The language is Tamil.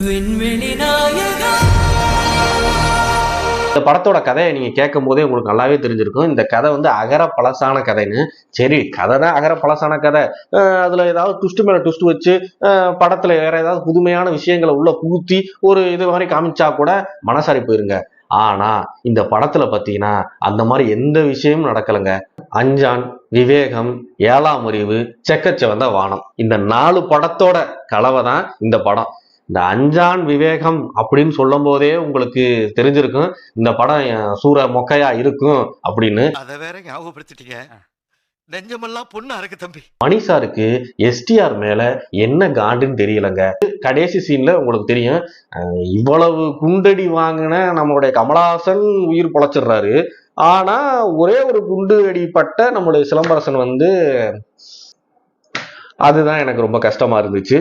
இந்த படத்தோட கதையை நீங்க கேட்கும் போதே உங்களுக்கு நல்லாவே தெரிஞ்சிருக்கும். இந்த கதை வந்து அகர பழசான கதைன்னு. சரி கதை தான் அகர பழசான கதை. அதுல ஏதாவது ட்விஸ்ட் மேல ட்விஸ்ட் வச்சு படத்துல வேற ஏதாவது புதுமையான விஷயங்களை உள்ள புகுத்தி ஒரு இது மாதிரி காமிச்சா கூட மனசாரி போயிருங்க. ஆனா இந்த படத்துல பாத்தீங்கன்னா அந்த மாதிரி எந்த விஷயமும் நடக்கலைங்க. அஞ்சான் விவேகம் ஏழாம் அறிவு செக்கச்சவந்த வானம். இந்த நாலு படத்தோட கலவை தான் இந்த படம். இந்த அஞ்சான் விவேகம் அப்படின்னு சொல்லும் போதே உங்களுக்கு தெரிஞ்சிருக்கும். இந்த படம் சூர மொக்கையா இருக்கும் அப்படின்னு. அத வேற ஞாபகப்படுத்திட்டீங்க. நெஞ்சமெல்லாம் பொண்ணா இருக்கு தம்பி. மணிசாருக்கு எஸ்டிஆர் மேல என்ன காண்டுன்னு தெரியலங்க. கடைசி சீன்ல உங்களுக்கு தெரியும். இவ்வளவு குண்டடி வாங்கின நம்மளுடைய கமலஹாசன் உயிர் பொழைச்சிடுறாரு. ஆனா ஒரே ஒரு குண்டு அடிப்பட்ட நம்மளுடைய சிலம்பரசன் வந்து அதுதான் எனக்கு ரொம்ப கஷ்டமா இருந்துச்சு.